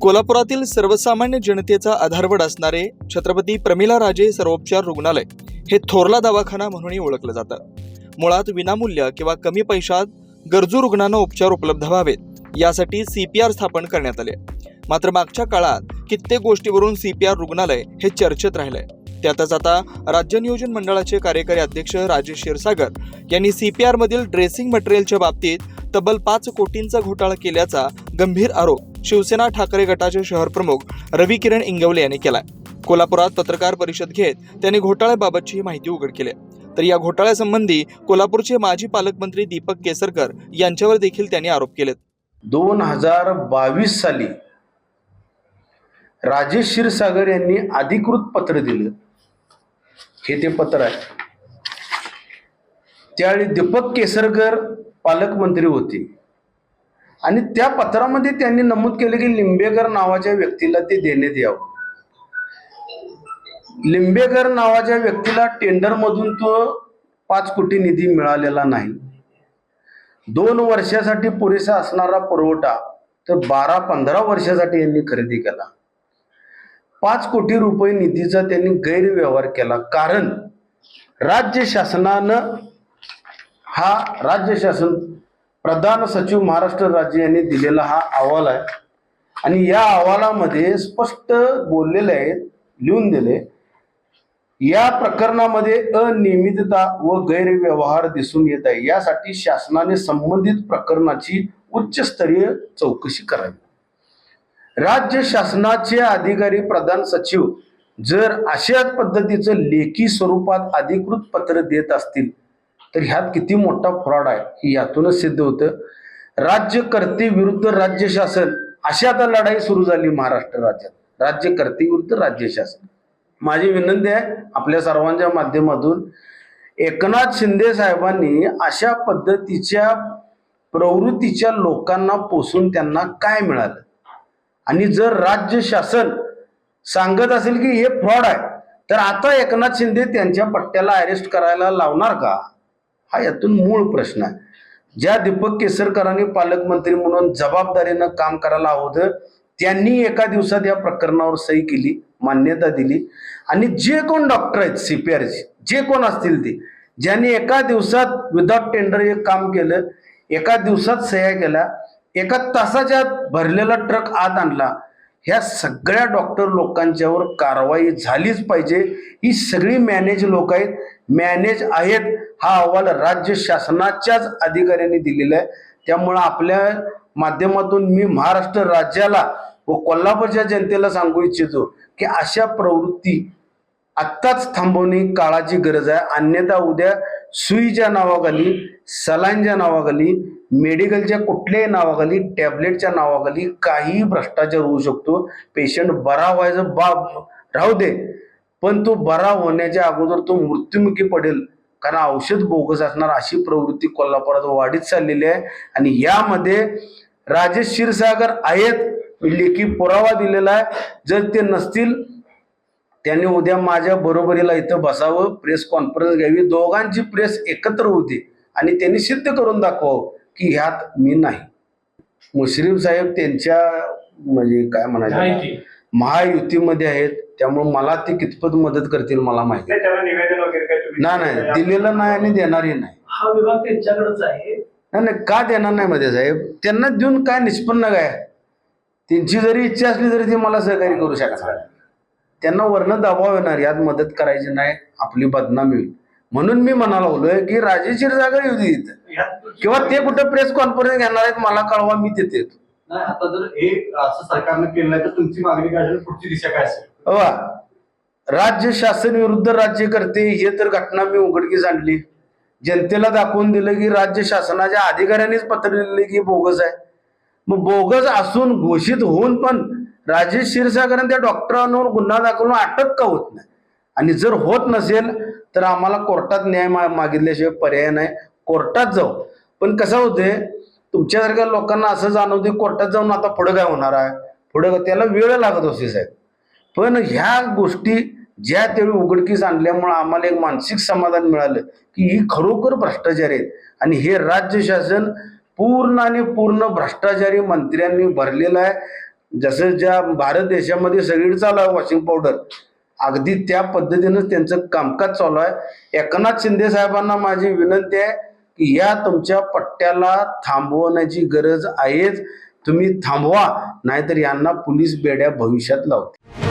कोल्हापुरातील सर्वसामान्य जनतेचा आधारवड असणारे छत्रपती प्रमिला राजे सर्वोपचार रुग्णालय हे थोरला दवाखाना म्हणूनही ओळखलं जातं. मुळात विनामूल्य किंवा कमी पैशात गरजू रुग्णांना उपचार उपलब्ध व्हावेत यासाठी सी पी आर स्थापन करण्यात आले. मात्र मागच्या काळात कित्येक गोष्टीवरून सी पी आर रुग्णालय हे चर्चेत राहिलंय. त्यातच आता राज्य नियोजन मंडळाचे कार्यकारी अध्यक्ष राजेश क्षीरसागर यांनी सी पी आरमधील ड्रेसिंग मटेरियलच्या बाबतीत तब्बल पाच कोटींचा घोटाळा केल्याचा गंभीर आरोप शिवसेना ठाकरे गटाचे शहर प्रमुख रवी किरण इंगवले यांनी केलाय. कोल्हापुरात पत्रकार परिषद घेत त्यांनी घोटाळ्याबाबतची माहिती उघड केली तर या घोटाळ्यासंबंधी कोल्हापूरचे माजी पालकमंत्री दीपक केसरकर यांच्यावर देखील त्यांनी आरोप केलेत. दोन हजार बावीस साली राजेश क्षीरसागर यांनी अधिकृत पत्र दिलं. हे ते पत्र आहे. त्यावेळी दीपक केसरकर पालकमंत्री होते. आणि त्या पत्रामध्ये त्यांनी नमूद केले की लिंबेकर नावाच्या व्यक्तीला ते देण्यात यावं. लिंबेकर नावाच्या व्यक्तीला टेंडरमधून तो पाच कोटी निधी मिळालेला नाही. दोन वर्षासाठी पुरेसा असणारा पुरवठा तर बारा पंधरा वर्षासाठी यांनी खरेदी केला. पाच कोटी रुपये निधीचा त्यांनी गैरव्यवहार केला. कारण राज्य शासनानं हा राज्य शासन प्रधान सचिव महाराष्ट्र राज्य यांनी दिलेला हा अहवाल आहे. आणि या अहवालामध्ये स्पष्ट बोललेले आहे लिहून दिले. या प्रकरणामध्ये अनियमितता व गैरव्यवहार दिसून येत आहे. यासाठी शासनाने संबंधित प्रकरणाची उच्चस्तरीय चौकशी करावी. राज्य शासनाचे अधिकारी प्रधान सचिव जर अशाच पद्धतीचं लेखी स्वरूपात अधिकृत पत्र देत असतील तर ह्यात किती मोठा फ्रॉड आहे हे यातूनच सिद्ध होतं. राज्यकर्ते विरुद्ध राज्य शासन अशी आता लढाई सुरू झाली महाराष्ट्र राज्यात. राज्यकर्ते विरुद्ध राज्य शासन. माझी विनंती आहे आपल्या सर्वांच्या माध्यमातून एकनाथ शिंदे साहेबांनी अशा पद्धतीच्या प्रवृत्तीच्या लोकांना पोसून त्यांना काय मिळालं? आणि जर राज्य शासन सांगत असेल की हे फ्रॉड आहे तर आता एकनाथ शिंदे त्यांच्या पट्ट्याला अरेस्ट करायला लावणार का? हा यातून मूळ प्रश्न आहे. ज्या दीपक केसरकरांनी पालकमंत्री म्हणून जबाबदारीनं काम करायला हवं होतं त्यांनी एका दिवसात या प्रकरणावर सही केली मान्यता दिली. आणि जे कोण डॉक्टर आहेत सी पी आरचे जे कोण असतील ते ज्यांनी एका दिवसात विदाउट टेंडर हे काम केलं एका दिवसात सह्या केल्या एका तासाच्या आत भरलेला ट्रक आत आणला ह्या सगळ्या डॉक्टर लोकांच्यावर कारवाई झालीच पाहिजे. ही सगळी मॅनेज लोक आहेत. मॅनेज आहेत हा अहवाल राज्य शासनाच्याच अधिकाऱ्यांनी दिलेला आहे. त्यामुळं आपल्या माध्यमातून मी महाराष्ट्र राज्याला व कोल्हापूरच्या जनतेला सांगू इच्छितो की अशा प्रवृत्ती आत्ताच थांबवणे काळाची गरज आहे. अन्यथा उद्या सुईच्या नावाखाली सलाईनच्या नावाखाली मेडिकलच्या कुठल्याही नावाखाली टॅबलेटच्या नावाखाली काही भ्रष्टाचार होऊ शकतो. पेशंट बरा व्हायचं बाब राहू दे पण तो बरा होण्याच्या अगोदर तो मृत्युमुखी पडेल. कारण औषध बोगस असणार अशी प्रवृत्ती कोल्हापुरात वाढीत चाललेली आहे. आणि यामध्ये राजेश क्षीरसागर आहेत. लेखी पुरावा दिलेला आहे. जर ते नसतील त्यांनी उद्या माझ्या बरोबरीला इथं बसावं प्रेस कॉन्फरन्स घ्यावी. दोघांची प्रेस एकत्र होती. आणि त्यांनी सिद्ध करून दाखवावं की ह्यात मी नाही. मुश्रीफ साहेब त्यांच्या म्हणजे काय म्हणायचं माहिती. महायुतीमध्ये आहेत. त्यामुळे मला ते कितपत मदत करतील मला माहिती नाही. नाही दिलेलं नाही आणि देणारही नाही. हा विभाग त्यांच्याकडेच आहे. नाही नाही. का देणार नाही मध्ये साहेब? त्यांना देऊन काय निष्पन्न काय? त्यांची जरी इच्छा असली तरी ते मला सहकार्य करू शकणार त्यांना वर्ण दबाव येणार यात मदत करायची नाही आपली बदनामी होईल. म्हणून मी म्हणाला बोलोय की राजेश क्षीरसागर येऊ दे किंवा ते कुठं प्रेस कॉन्फरन्स घेणार आहेत मला कळवा मी तिथे येतो. नाही आता जर हे असं सरकारनं केलं नाही तर तुमची मागणी काय असेल? पुढची दिशा काय असेल? अवा राज्य शासन विरुद्ध राज्य करते हे तर घटना मी उघडकीस आणली. जनतेला दाखवून दिलं की राज्य शासनाच्या अधिकाऱ्यांनीच पत्र लिहिलं की बोगस आहे. मग बोगस असून घोषित होऊन पण राजेश क्षीरसागरांनी त्या डॉक्टरांवर गुन्हा दाखवून अटक का होत नाही? आणि जर होत नसेल तर आम्हाला कोर्टात न्याय मा- मागितल्याशिवाय पर्याय नाही. कोर्टात जाऊ. पण कसं होते तुमच्यासारख्या लोकांना असं जाणवते कोर्टात जाऊन आता पुढं काय होणार आहे? पुढं त्याला वेळ लागत असते साहेब. पण ह्या गोष्टी ज्या त्यावेळी उघडकीस आणल्यामुळं आम्हाला एक मानसिक समाधान मिळालं की ही खरोखर भ्रष्टाचार आहेत. आणि हे राज्य शासन पूर्ण आणि पूर्ण भ्रष्टाचारी मंत्र्यांनी भरलेलं आहे. जसं ज्या भारत देशामध्ये सगळीकडे चालू आहे वॉशिंग पावडर अगदी त्या पद्धतीनं त्यांचं कामकाज चालू आहे. एकनाथ शिंदे साहेबांना माझी विनंती आहे की या तुमच्या पट्ट्याला थांबवण्याची गरज आहेच. तुम्ही थांबवा नाहीतर यांना पोलीस बेड्या भविष्यात लावते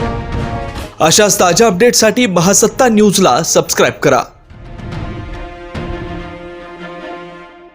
अशाच ताज्या अपडेटसाठी महासत्ता न्यूजला सबस्क्राईब करा.